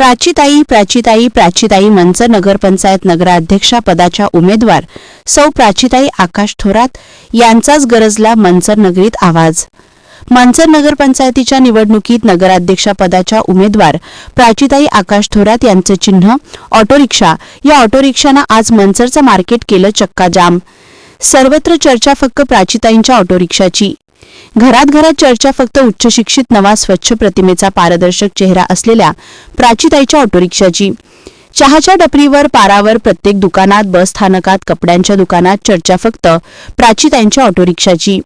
प्राचीताई प्राचीताई प्राचीताई मंच नगरपंचायत नगराध्यक्षा पदाच्या उमेदवार सौ प्राचीताई आकाश थोरात यांचाच गरजला मंचर नगरीत आवाज. मंचर नगरपंचायतीच्या निवडणुकीत नगराध्यक्षा पदाच्या उमेदवार प्राचीताई आकाश थोरात यांचे चिन्ह ऑटोरिक्षा. या ऑटोरिक्षानं आज मंचरचं मार्केट केलं चक्का जाम सर्वत्र चर्चा फक्त प्राचीताईंच्या ऑटोरिक्षाची. घरात घरात चर्चा फक्त उच्च शिक्षित नवा स्वच्छ प्रतिमेचा पारदर्शक चेहरा असलेल्या प्राचीताईच्या ऑटोरिक्षाची. चहाच्या टपरीवर पारावर प्रत्येक दुकानात बस स्थानकात कपड्यांच्या दुकानात चर्चा फक्त प्राचीताईंच्या ऑटोरिक्षाची.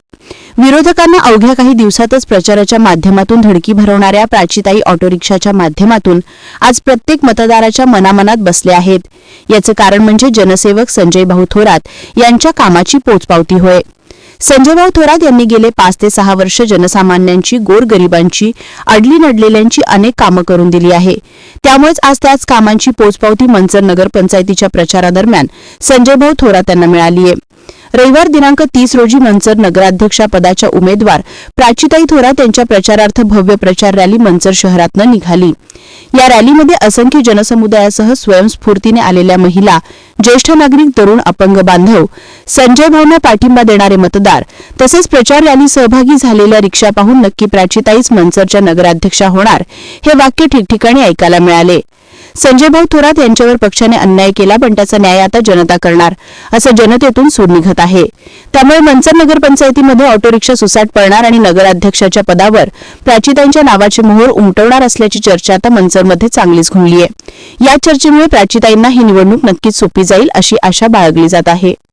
विरोधकांना अवघ्या काही दिवसातच प्रचाराच्या माध्यमातून धडकी भरवणाऱ्या प्राचीताई ऑटोरिक्षाच्या माध्यमातून आज प्रत्येक मतदाराच्या मनामनात बसले आहेत. याचं कारण म्हणजे जनसेवक संजय भाऊ थोरात यांच्या कामाची पोचपावती होय. संजयभाऊ थोरात यांनी गेले पाच ते सहा वर्ष जनसामान्यांची गोरगरिबांची अडली नडलेल्यांची अनेक कामं करून दिली आहे. त्यामुळेच आज त्याच कामांची पोचपावती मंचर नगरपंचायतीच्या प्रचारादरम्यान संजयभाऊ थोरात यांना मिळाली आहे. रविवार दिनांक तीस रोजी मंचर नगराध्यक्षापदाच्या उमेदवार प्राचिताई थोरात यांच्या प्रचारार्थ भव्य प्रचार रॅली मंचर शहरातनं निघाली. या रॅलीमध्ये असंख्य जनसमुदायासह स्वयंस्फूर्तीने आलेल्या महिला ज्येष्ठ नागरिक तरुण अपंग बांधव संजय भाऊंना पाठिंबा देणारे मतदार तसेच प्रचार रॅली सहभागी झालेल्या रिक्षा पाहून नक्की प्राचिताईच मंचरच्या नगराध्यक्षा होणार हे वाक्य ठिकठिकाणी ऐकायला मिळाले. संजय भाऊ थोरात यांच्यावर पक्षाने अन्याय केला पण त्याचा न्याय आता जनता करणार असं जनतेतून सूर निघत आहे. त्यामुळे मंचर नगरपंचायतीमध्ये ऑटोरिक्षा सुसाट पडणार आणि नगराध्यक्षाच्या पदावर प्राचीताईंच्या नावाचे मोहर उमटवणार असल्याची चर्चा आता मंचरमध्ये चांगलीच घुमली आहे या चर्चेमुळे प्राचिताईंना ही निवडणूक नक्कीच सोपी जाईल अशी आशा बाळगली जात आहे.